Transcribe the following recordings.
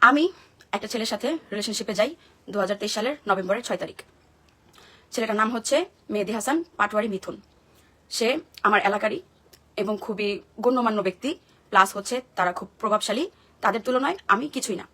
আমি একটা ছেলের সাথে রিলেশনশিপে যাই দু হাজার তেইশ সালের নভেম্বরের ছয় তারিখ। ছেলেটার নাম হচ্ছে মেহেদি হাসান পাটোয়ারি মিথুন। সে আমার এলাকারই এবং খুবই গণ্যমান্য ব্যক্তি প্লাস হচ্ছে তারা খুব প্রভাবশালী। তাদের তুলনায় আমি কিছুই না।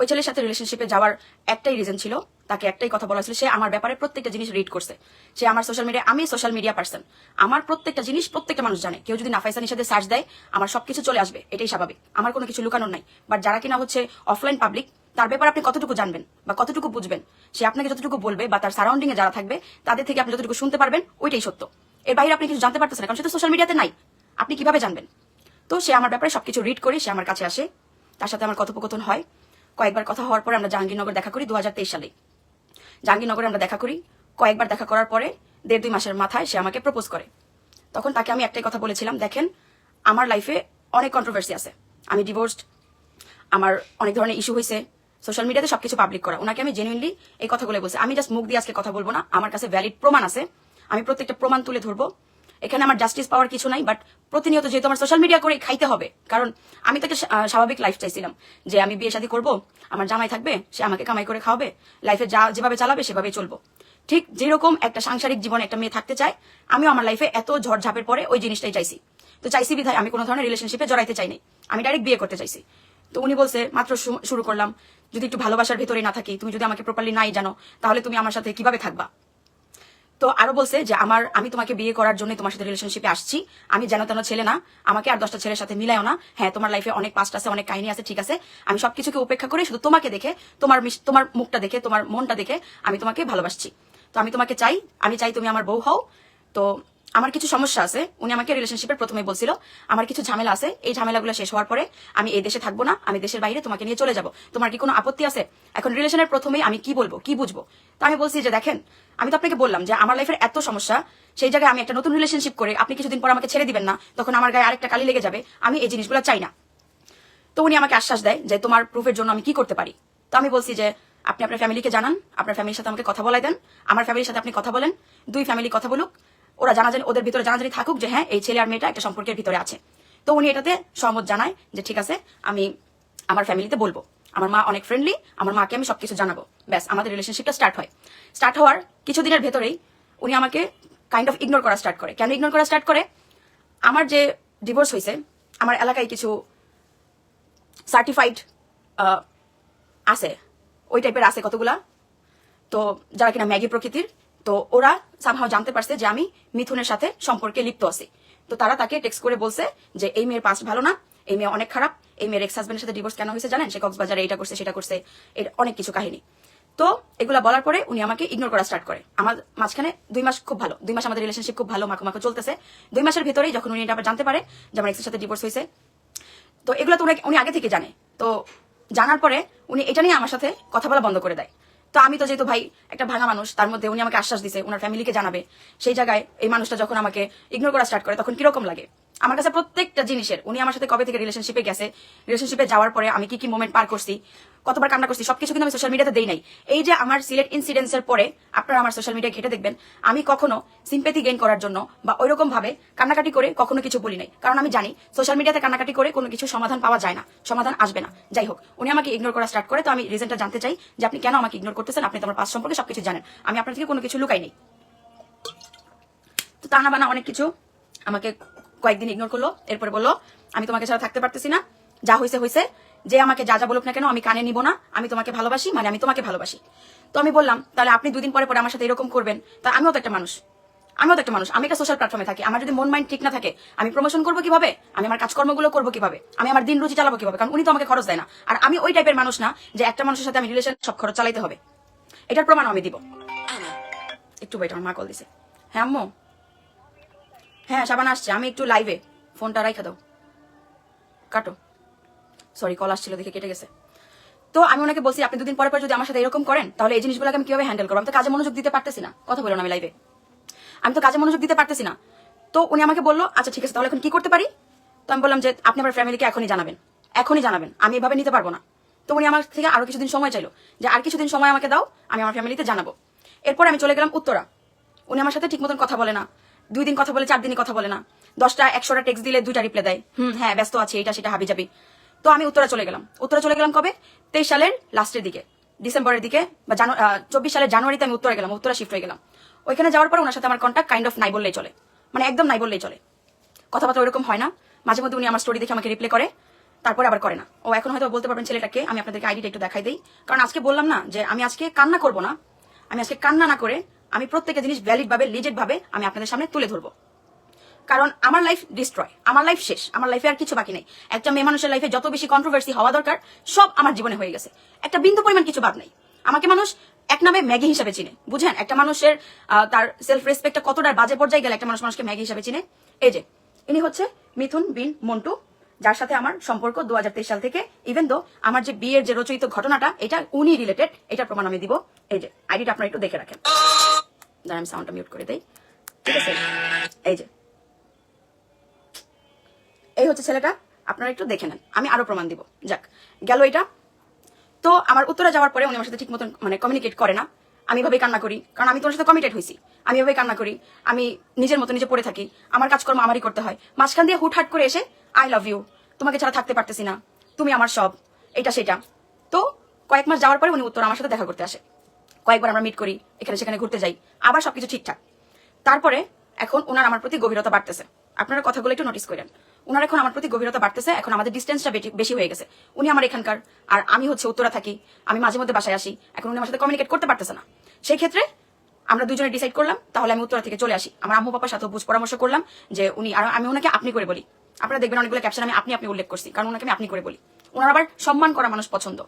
ওই ছেলের সাথে রিলেশনশিপে যাওয়ার একটাই রিজন ছিল, তাকে একটাই কথা বলা ছিল সে আমার ব্যাপারে প্রত্যেকটা জিনিস রিড করছে। সে আমার সোশ্যাল মিডিয়া আমি সোশ্যাল মিডিয়া পার্সন আমার প্রত্যেকটা জিনিস প্রত্যেকটা মানুষ জানে। কেউ যদি নাফাইসানির সাথে সার্চ দেয়, আমার সবকিছু চলে আসবে। এটাই স্বাভাবিক। আমার কোনো কিছু লুকানোর নাই। বাট যারা কিনা হচ্ছে অফলাইন পাবলিক তার ব্যাপারে আপনি কতটুকু জানবেন বা কতটুকু বুঝবেন? সে আপনাকে যতটুকু বলবে বা তার সারাউন্ডিং এ যারা থাকবে, তাদের থেকে আপনি যতটুকু শুনতে পারবেন, ওইটাই সত্য। এর বাইরে আপনি কিছু জানতে পারতেছেন না, কারণ সে তো সোশ্যাল মিডিয়াতে নাই। আপনি কীভাবে জানবেন? তো সে আমার ব্যাপারে সবকিছু রিড করে সে আমার কাছে আসে। তার সাথে আমার কথোপকথন হয়। কয়েকবার কথা হওয়ার পরে আমরা জাহাঙ্গীরনগর দেখা করি দু হাজার তেইশ সালে। জাহাঙ্গীরনগরে আমরা দেখা করি, কয়েকবার দেখা করার পরে দেড় দুই মাসের মাথায় সে আমাকে প্রপোজ করে। তখন তাকে আমি একটাই কথা বলেছিলাম, দেখেন, আমার লাইফে অনেক কন্ট্রোভার্সি আছে। আমি ডিভোর্সড আমার অনেক ধরনের ইস্যু হয়েছে সোশ্যাল মিডিয়াতে সবকিছু পাবলিক করা। ওনাকে আমি জেনুইনলি এই কথাগুলো বলছি। আমি জাস্ট মুখ দিয়ে আজকে কথা বলব না, আমার কাছে ভ্যালিড প্রমাণ আছে। আমি প্রত্যেকটা প্রমাণ তুলে ধরবো। এখানে আমার জাস্টিস পাওয়ার কিছু নাই বাট প্রতিনিয়ত যেহেতু আমার সোশ্যাল মিডিয়া করে খাইতে হবে, কারণ আমি তো একটা স্বাভাবিক লাইফ চাইছিলাম, যে আমি বিয়ে শাদী করব, আমার জামাই থাকবে, সে আমাকে কামাই করে খাওয়াবে লাইফে যা, যেভাবে চালাবে সেভাবে চলবো। ঠিক যেরকম একটা সাংসারিক জীবনে একটা মেয়ে থাকতে চায়, আমিও আমার লাইফে এত ঝড়ঝাপের পরে ওই জিনিসটাই চাইছি। তো চাইছি বিধায় আমি কোনো ধরনের রিলেশনশিপে জড়াইতে চাইনি আমি ডাইরেক্ট বিয়ে করতে চাইছি। তো উনি বলছে, মাত্র শুরু করলাম, যদি একটু ভালোবাসার ভিতরে না থাকি, তুমি যদি আমাকে প্রপারলি নাই জানো, তাহলে তুমি আমার সাথে কীভাবে থাকবা? তো আরও বলছে যে আমার, আমি তোমাকে বিয়ে করার জন্য তোমার সাথে রিলেশনশিপে আসছি। আমি যেন তেন ছেলে না, আমাকে আর দশটা ছেলের সাথে মিলাইও না। হ্যাঁ তোমার লাইফে অনেক পাস্ট আছে, অনেক কাহিনী আছে, ঠিক আছে। আমি সবকিছুকে উপেক্ষা করে শুধু তোমাকে দেখে, তোমার তোমার মুখটা দেখে, তোমার মনটা দেখে আমি তোমাকে ভালোবাসছি। তো আমি তোমাকে চাই, আমি চাই তুমি আমার বউ হও। তো আমার কিছু সমস্যা আছে। উনি আমাকে রিলেশনশিপের প্রথমে বলছিল, আমার কিছু ঝামেলা আছে। এই ঝামেলাগুলো শেষ হওয়ার পরে আমি এই দেশে থাকব না, আমি দেশের বাইরে তোমাকে নিয়ে চলে যাব। তোমার কি কোনো আপত্তি আছে? এখন রিলেশনের প্রথমেই আমি কি বলব, কি বুঝব? তো আমি বলছি যে, দেখেন, আমি তো আপনাকে বললাম যে, আমার লাইফের এত সমস্যা, সেই জায়গায় আমি একটা নতুন রিলেশনশিপ করে আপনি কিছুদিন পর আমাকে ছেড়ে দিবেন না, তখন আমার গায়ে আরেকটা কালি লেগে যাবে, আমি এই জিনিসগুলো চাই না। তো উনি আমাকে আশ্বাস দেয় যে, তোমার প্রুফের জন্য আমি কি করতে পারি? তো আমি বলছি যে, আপনি আপনার ফ্যামিলিকে জানান, আপনার ফ্যামিলির সাথে আমাকে কথা বলাই দেন, আমার ফ্যামিলির সাথে আপনি কথা বলেন, দুই ফ্যামিলি কথা বলুক ওরা জানাজানি ওদের ভিতরে জানাজানি থাকুক যে হ্যাঁ এই ছেলে আর মেয়েটা একটা সম্পর্কের ভিতরে আছে। তো উনি এটাতে সহমত জানায় যে, ঠিক আছে, আমি আমার ফ্যামিলিতে বলব। আমার মা অনেক ফ্রেন্ডলি আমার মাকে আমি সবকিছু জানাব। ব্যাস, আমাদের রিলেশনশিপটা স্টার্ট হয়। স্টার্ট হওয়ার কিছুদিনের ভেতরেই উনি আমাকে কাইন্ড অফ ইগনোর করা স্টার্ট করে। কেন ইগনোর করা স্টার্ট করে? আমার যে ডিভোর্স হয়েছে আমার এলাকায় কিছু সার্টিফাইড আছে। ওই টাইপের আছে কতগুলা? তো যারা কিনা ম্যাগি প্রকৃতির তো ওরা সামহাও জানতে পারছে যে আমি মিথুনের সাথে সম্পর্কে লিপ্ত আছি। তো তারা তাকে টেক্সট করে বলছে যে, এই মেয়ের পাস্ট ভালো না, এই মেয়ে অনেক খারাপ, এই মেয়ের এক্স হাজবেন্ডের সাথে ডিভোর্স কেন হয়েছে জানেন? সে কক্সবাজারে এটা করছে, সেটা করছে। এর অনেক কিছু কাহিনী। তো এগুলা বলার পরে উনি আমাকে ইগনোর করা স্টার্ট করে। আমার মাঝখানে দুই মাস খুব ভালো, দুই মাস আমাদের রিলেশনশিপ খুব ভালো, মাখো মাখো চলতেছে। দুই মাসের ভিতরেই যখন উনি এটা জানতে পারে যে আমার এক্সের সাথে ডিভোর্স হয়েছে, তো এগুলো তো উনি আগে থেকে জানে। তো জানার পরে উনি এটা নিয়ে আমার সাথে কথা বলা বন্ধ করে দেয়। তো আমি তো যেহেতু ভাই একটা ভাঙা মানুষ, তার মধ্যে উনি আমাকে আশ্বাস দিছে ওনার ফ্যামিলিকে জানাবে। সেই জায়গায় এই মানুষটা যখন আমাকে ইগনোর করা স্টার্ট করে, তখন কীরকম লাগে? আমার কাছে প্রত্যেকটা জিনিসের, উনি আমার সাথে কবে থেকে রিলেশনশিপে গেছে রিলেশনশিপে যাওয়ার পরে আমি কি কি মোমেন্ট পার করছি, কতবার কান্না করছি, সবকিছু কিন্তু আমি সোশ্যাল মিডিয়াতে দেই নাই। এই যে আমার সিলেট ইনসিডেন্টসের পরে, আপনারা আমার সোশ্যাল মিডিয়া ঘেটে দেখবেন, আমি কখনো সিম্পেথি গেইন করার জন্য বা ওইরকম ভাবে কান্নাকাটি করে কখনো কিছু বলি নাই। কারণ আমি জানি সোশ্যাল মিডিয়াতে কান্নাকাটি করে কোনো কিছু সমাধান পাওয়া যায় না, সমাধান আসবে না। যাই হোক, উনি আমাকে ইগনোর করা স্টার্ট করে, তো আমি রিজনটা জানতে চাই যে আপনি কেন আমাকে ইগনোর করতেছেন? আপনি তো আমার পাস সম্পর্কে সবকিছু জানেন। আমি আপনার থেকে কোনো কিছু লুকাই নেই। তো টানা বানা অনেক কিছু আমাকে কয়েকদিন ইগনোর করল, এরপরে বলল, আমি তোমাকে ছাড়া থাকতে পারতেছি না। যা হয়েছে হয়েছে যে আমাকে যা যা বলুক না কেন, আমি কানে নিব না। আমি তোমাকে ভালোবাসি মানে আমি তোমাকে ভালোবাসি। তো আমি বললাম, তাহলে আপনি দুদিন পরে পরে আমার সাথে এরকম করবেন, তা আমিও তো একটা মানুষ। আমিও তো একটা মানুষ। আমি একটা সোশ্যাল প্ল্যাটফর্মে থাকি। আমার যদি মন মাইন্ড ঠিক না থাকে, আমি প্রমোশন করব কীভাবে? আমি আমার কাজকর্মগুলো করব কীভাবে? আমি আমার দিন রুচি চালাবো কীভাবে? কারণ উনি তো আমাকে খরচ দেয় না। আর আমি ওই টাইপের মানুষ না, যে একটা মানুষের সাথে আমি রিলেশন সব খরচ চালাইতে হবে। এটার প্রমাণ আমি দিব। একটু আমার মা কল দিছে। হ্যাঁ আম্মু হ্যাঁ সাবান আসছে। আমি একটু লাইভে ফোনটা রাইখা দাও। কাটো। সরি কল আসছিল, দেখে কেটে গেছে। তো আমি ওনাকে বলছি, আপনি দুদিন পরে পরে যদি আমার সাথে এরকম করেন, তাহলে এই জিনিসগুলোকে আমি কীভাবে হ্যান্ডেল করব? আমি তো কাজে মনোযোগ দিতে পারতেছি না। কথা বলুন আমি লাইভে আমি তো কাজে মনোযোগ দিতে পারতেছি না। তো উনি আমাকে বলল আচ্ছা ঠিক আছে, তাহলে এখন কি করতে পারি? তো আমি বললাম যে, আপনি আমার ফ্যামিলিকে এখনই জানাবেন। এখনই জানাবেন। আমি এভাবে নিতে পারব না। তো উনি আমার থেকে আরও কিছুদিন সময় চাইলো, যে, আর কিছুদিন সময় আমাকে দাও, আমি আমার ফ্যামিলিতে জানাব। এরপর আমি চলে গেলাম উত্তরা। উনি আমার সাথে ঠিক মতন কথা বলে না। দুই দিন কথা বলে, চার দিনই কথা বলে না। দশটা, একশোটা টেক্সট দিলে দুইটা রিপ্লাই দেয়। হুম হ্যাঁ ব্যস্ত আছে, এটা সেটা হাবি যাবি তো আমি উত্তরা চলে গেলাম। উত্তরা চলে গেলাম কবে? তেইশ সালের লাস্টের দিকে, ডিসেম্বরের দিকে, বা চব্বিশ সালের জানুয়ারিতে আমি উত্তরা গেলাম, উত্তরা শিফট হয়ে গেলাম। ওইখানে যাওয়ার পর ওনার সাথে আমার কন্ট্যাক্ট কাইন্ড অফ নাই বললেই চলে। মানে একদম নাই বললেই চলে। কথাবার্তা ওরকম হয় না। মাঝে মধ্যে উনি আমার স্টোরি দেখে আমাকে রিপ্লাই করে, তারপরে আবার করে না। ও এখন হয়তো বলতে পারবেন ছেলেটাকে, আমি আপনাদেরকে আইডিটা একটু দেখাই দিই। কারণ আজকে বললাম না যে, আমি আজকে কান্না করব না। আমি আজকে কান্না না করে আমি প্রত্যেকটা জিনিস ভ্যালিড ভাবে লিজেড ভাবে আমি আপনাদের সামনে তুলে ধরবো। কারণ আমার লাইফ ডিস্ট্রয় আমার লাইফ শেষ, আমার লাইফে আর কিছু বাকি নেই। একটা মেয়ে মানুষের লাইফে যত বেশি কন্ট্রোভার্সি হওয়া দরকার, সব আমার জীবনে হয়ে গেছে। একটা বিন্দু পরিমাণ কিছু বাদ নেই। আমাকে মানুষ এক নামে ম্যাগি হিসাবে চিনে, বুঝেন? একটা মানুষের তার সেলফ রেসপেক্টটা কতটা বাজে পর্যায়ে গেলে একটা মানুষ মানুষকে ম্যাগি হিসাবে চিনে? এই যে, ইনি হচ্ছে মিথুন বিন মন্টু যার সাথে আমার সম্পর্ক দু হাজার তেইশ সাল থেকে ইভেন দো আমার যে বিয়ের যে রচয়িত ঘটনাটা, এটা উনি রিলেটেড এটা প্রমাণ আমি দিব। এই যে আইডিটা আপনারা একটু দেখে রাখেন। আমি সাউন্ডটা মিউট করে ঠিক আছে? এই যে। এই হচ্ছে ছেলেটা, আপনারা একটু দেখে নেন। আমি আরও প্রমাণ দিব। যাক, গেল এটা। তো আমার উত্তরে যাওয়ার পরে উনি আমার সাথে ঠিক মতন মানে কমিউনিকেট করে না। আমি এভাবেই কান্না করি, কারণ আমি তোমার সাথে কমিটেড হয়েছি আমি এভাবেই কান্না করি। আমি নিজের মতো নিজে পড়ে থাকি। আমার কাজকর্ম আমারই করতে হয়। মাঝখান দিয়ে হুটহাট করে এসে আই লাভ ইউ তোমাকে ছাড়া থাকতে পারতেছি না। তুমি আমার সব। এটা সেটা। তো কয়েক মাস যাওয়ার পরে উনি উত্তর আমার সাথে দেখা করতে আসে। কয়েকবার আমরা মিট করি, এখানে সেখানে ঘুরতে যাই। আবার সবকিছু ঠিকঠাক। তারপরে এখন ওনার আমার প্রতি গভীরতা বাড়তেছে। আপনারা কথাগুলো একটু নোটিস করেন। ওনার এখন আমার প্রতি গভীরতা বাড়তেছে, এখন আমাদের ডিস্টেন্সটা বেশি হয়ে গেছে। উনি আমার এখানকার। আর আমি হচ্ছে উত্তরা থাকি। আমি মাঝে মধ্যে বাসায় আসি। এখন উনি আমার সাথে কমিউনিকেট করতে পারতেছে না। সেই ক্ষেত্রে আমরা দুজনে ডিসাইড করলাম, তাহলে আমি উত্তরা থেকে চলে আসি। আমার আম্মু, পাপার সাথে বুঝ পরামর্শ করলাম যে উনি আর আমি ওনাকে আপনি করে বলি। আপনারা দেখবেন অনেকগুলো ক্যাপশন আমি আপনি আপনি উল্লেখ করছি, কারণ ওনাকে আমি আপনি করে বলি। ওনার আবার সম্মান করা মানুষ পছন্দ।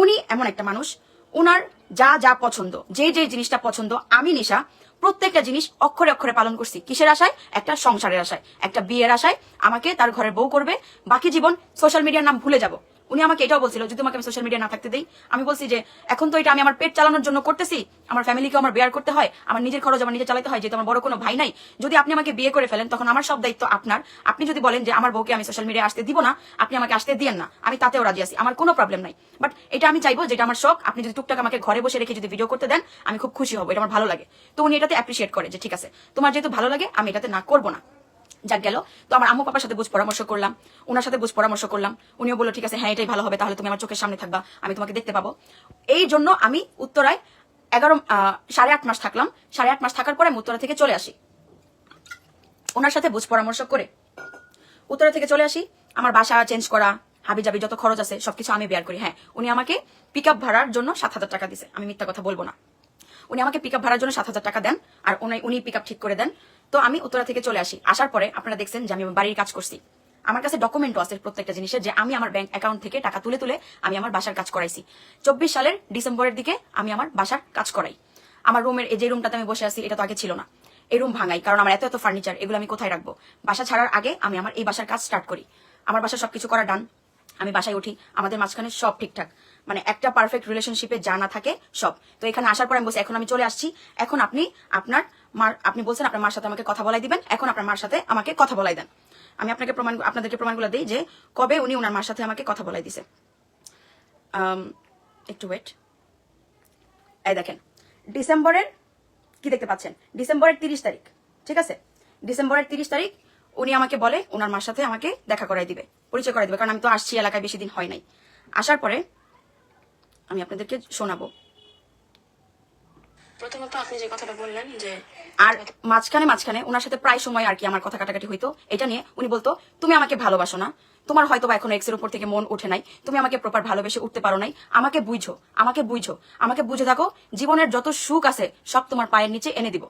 উনি এমন একটা মানুষ ওনার যা যা পছন্দ, যে যে জিনিসটা পছন্দ, আমি, নিশা, প্রত্যেকটা জিনিস অক্ষরে অক্ষরে পালন করছি। কিসের আশায়? একটা সংসারের আশায়, একটা বিয়ের আশায়। আমাকে তার ঘরের বউ করবে, বাকি জীবন সোশ্যাল মিডিয়ার নাম ভুলে যাব। উনি আমাকে এটাও বলছিল, যদি তোমাকে আমি সোশ্যাল মিডিয়া না থাকতে দেই, আমি বলছি যে, এখন তো এটা আমি আমার পেট চালানোর জন্য করতেছি, আমার ফ্যামিলিকে আমার বেয়ার করতে হয়, আমার নিজের খরচ আমার নিজে চালাতে হয়, যেহেতু আমার বড় কোনো ভাই নাই, যদি আপনি আমাকে বিয়ে করে ফেলেন, তখন আমার সব দায়িত্ব আপনার। আপনি যদি বলেন যে, আমার বউকে আমি সোশ্যাল মিডিয়া আসতে দিব না, আপনি আমাকে আসতে দিয়েন না, আমি তাতেও রাজি আছি, আমার কোনো প্রবলেম নাই। বাট এটা আমি চাইব যেটা আমার শখ, আপনি যদি টুকটাক আমাকে ঘরে বসে রেখে যদি ভিডিও করতে দেন, আমি খুব খুশি হব, এটা আমার ভালো লাগে। তো উনি এটাতে অ্যাপ্রিসিয়েট করে যে, ঠিক আছে, তোমার যেহেতু ভালো লাগে, আমি এটাতে না করব না। যাক গেল। তো আমার আম্মু পাপার সাথে বুঝ পরামর্শ করলাম ওনার সাথে বুঝ পরামর্শ করলাম। উনিও বলল, ঠিক আছে হ্যাঁ এটাই ভালো হবে, তাহলে তুমি আমার চোখের সামনে থাকবা, আমি তোমাকে দেখতে পাবো। এই জন্য আমি উত্তরায় এগারো সাড়ে আট মাস থাকলাম। সাড়ে আট মাস থাকার পরে আমি উত্তরা থেকে চলে আসি। ওনার সাথে বুঝ পরামর্শ করে উত্তরা থেকে চলে আসি। আমার বাসা চেঞ্জ করা হাবি জাবি যত খরচ আছে, সবকিছু আমি বেয়ার করি। হ্যাঁ উনি আমাকে পিক আপ ভাড়ার জন্য সাত হাজার টাকা দিছে। আমি মিথ্যা কথা বলব না। উনি আমাকে পিক আপ ভাড়ার জন্য সাত হাজার টাকা দেন, আর উনি উনি পিক আপ ঠিক করে দেন। তো আমি উত্তরা থেকে চলে আসি। আসার পরে আপনারা দেখছেন যে আমি বাড়ির কাজ করছি। আমার কাছে ডকুমেন্টও আছে প্রত্যেকটা জিনিসের যে আমি আমার ব্যাংক অ্যাকাউন্ট থেকে টাকা তুলে তুলে আমি আমার বাসার কাজ করাইছি। চব্বিশ সালের ডিসেম্বরের দিকে আমি আমার বাসার কাজ করাই। আমার রুমের এই যে রুমটাতে আমি বসে আছি, এটা তো আগে ছিল না। এই রুম ভাঙাই, কারণ আমার এত এত ফার্নিচার এগুলো আমি কোথায় রাখব? বাসা ছাড়ার আগে আমি আমার এই বাসার কাজ স্টার্ট করি। আমার বাসা সবকিছু করা ডান আমি বাসায় উঠি, আমাদের মাঝখানে সব ঠিকঠাক। মানে একটা পারফেক্ট রিলেশনশিপে যা না থাকে সব। তো এখানে আসার পর আমি বলছি, এখন আমি চলে আসছি। এখন আপনি আপনার আপনি বলছেন আপনার মার সাথে আমাকে কথা বলাই দিবেন, এখন আপনার মার সাথে আমাকে কথা বলাই দেন। আমি আপনাকে প্রমাণ আপনাদেরকে প্রমাণগুলো দিই যে কবে উনি ওনার মার সাথে আমাকে কথা বলাই দিছে। একটু ওয়েট এই দেখেন, ডিসেম্বরের, কি দেখতে পাচ্ছেন? ডিসেম্বরের তিরিশ তারিখ, ঠিক আছে? ডিসেম্বরের তিরিশ তারিখ উনি আমাকে বলে ওনার মার সাথে আমাকে দেখা করাই দিবে, পরিচয় করাই দিবে, কারণ আমি তো আসছি, এলাকায় বেশি দিন হয় নাই। আসার পরে আমি আপনাদেরকে শোনাবো। আর মাঝখানে মাঝখানে ওনার সাথে প্রায় সময় আর কি আমার কথা কাটাকাটি হইতো, এটা নিয়ে উনি বলতো, তুমি আমাকে ভালোবাসো না। তোমার হয়তো বা এখন এক্সের উপর থেকে মন নাই। তুমি আমাকে প্রপার ভালোবেসে উঠতে পারো নাই। আমাকে বুঝো আমাকে বুঝো, আমাকে বুঝে থাকো। জীবনের যত সুখ আছে, সব তোমার পায়ের নিচে এনে দিব।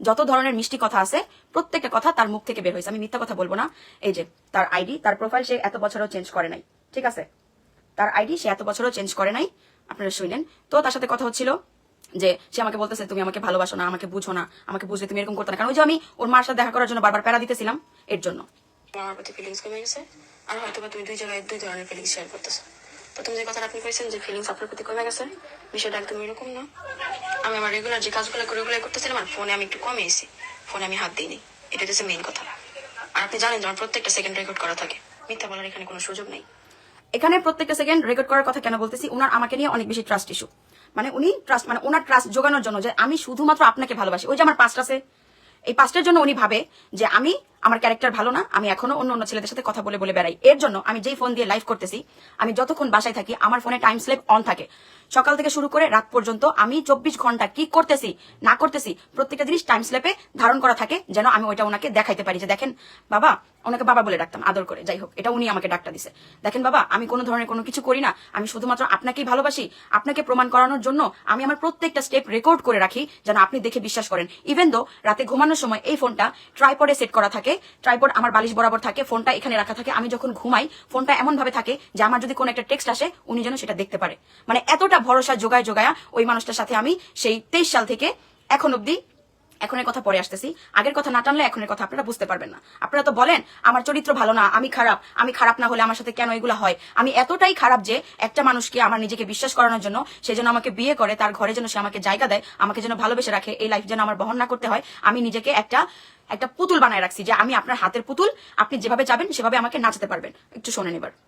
যত ধরনের মিষ্টি কথা আছে, প্রত্যেকটা কথা তার মুখ থেকে বের হয়েছে। আমি মিথ্যা কথা বলব না। এই যে, তার আইডি, তার প্রোফাইল সে এত বছরও চেঞ্জ করে নাই। ঠিক আছে? তার আইডি সে এত বছরও চেঞ্জ করে নাই। আপনারা শুনলেন। তো তার সাথে কথা হচ্ছিল যে সে আমাকে বলতেছে তুমি আমাকে ভালোবাসো না আমাকে বুঝো না আমাকে বুঝলে তুমি এরকম করতে না। কারণ ওই যে আমি ওর মার সাথে দেখা করার জন্য বারবার প্যারা দিতেছিলাম এর জন্য। আমার প্রতি ফিলিংস কমে গেছে। আর হয়তো তুমি দুই জায়গায় দুই ধরনের ফিলিংস শেয়ার করতেছো। প্রথম যে কথাটা আপনি করেছেন যে ফিলিংস আপনার প্রতি কমে গেছে বিষয়টা একদম এরকম না। আমি আমার রেগুলার যে কাজগুলো করে ওগুলো করতেছিলাম আর ফোনে আমি একটু কমে এসেছি। ফোনে আমি হাত দিইনি। এটা হচ্ছে মেইন কথা। আর আপনি জানেন আমার প্রত্যেকটা সেকেন্ড রেকর্ড করা থাকে। মিথ্যা বলার এখানে কোনো সুযোগ নেই। এখানে প্রত্যেকটা সেকেন্ড রেকর্ড করার কথা কেন বলতেছি? উনার আমাকে নিয়ে অনেক বেশি ট্রাস্ট ইস্যু মানে উনি ট্রাস্ট মানে ওনার ট্রাস্ট জোগানোর জন্য যে আমি শুধুমাত্র আপনাকে ভালোবাসি। ওই যে আমার পাস্ট আছে। এই পাস্টের জন্য উনি ভাবে যে আমি আমার ক্যারেক্টার ভালো না, আমি এখনও অন্য অন্য ছেলেদের সাথে কথা বলে বলে বেড়াই। এর জন্য আমি যেই ফোন দিয়ে লাইভ করতেছি, আমি যতক্ষণ বাসায় থাকি, আমার ফোনে টাইম স্লেপ অন থাকে। সকাল থেকে শুরু করে রাত পর্যন্ত আমি চব্বিশ ঘণ্টা কি করতেছি, না করতেছি, প্রত্যেকটা জিনিস টাইম স্লেপে ধারণ করা থাকে, যেন আমি ওইটা ওনাকে দেখাইতে পারি যে, দেখেন, বাবা, ওনাকে বাবা বলে ডাকতাম, আদর করে, যাই হোক, এটা উনি আমাকে ডাকটা দিছে। দেখেন, বাবা, আমি কোনো ধরনের কোনো কিছু করি না, আমি শুধুমাত্র আপনাকেই ভালোবাসি, আপনাকে প্রমাণ করানোর জন্য আমি আমার প্রত্যেকটা স্টেপ রেকর্ড করে রাখি, যেন আপনি দেখে বিশ্বাস করেন। ইভেন দো রাতে ঘুমানোর সময় এই ফোনটা ট্রাইপডে সেট করা থাকে ট্রাইপড আমার বালিশ বরাবর থাকে ফোনটা এখানে রাখা থাকে, আমি যখন ঘুমাই ফোনটা এমন ভাবে থাকে যে আমার যদি কোনো একটা টেক্সট আসে, উনি যেন সেটা দেখতে পারে। মানে এতটা ভরসা যোগায় যোগায়া ওই মানুষটার সাথে আমি সেই তেইশ সাল থেকে এখন অব্দি এখনের কথা পরে আসতেছি। আগের কথা না টানলে এখনের কথা আপনারা বুঝতে পারবেন না। আপনারা তো বলেন, আমার চরিত্র ভালো না, আমি খারাপ আমি খারাপ না হলে আমার সাথে কেন এগুলো হয়? আমি এতটাই খারাপ যে একটা মানুষকে আমার নিজেকে বিশ্বাস করানোর জন্য সে যেন আমাকে বিয়ে করে, তার ঘরে যেন সে আমাকে জায়গা দেয়, আমাকে যেন ভালোবেসে রাখে, এই লাইফ যেন আমার বহন না করতে হয়, আমি নিজেকে একটা একটা পুতুল বানায় রাখছি যে আমি আপনার হাতের পুতুল, আপনি যেভাবে যাবেন সেভাবে আমাকে নাচাতে পারবেন। একটু শোনেন এবার।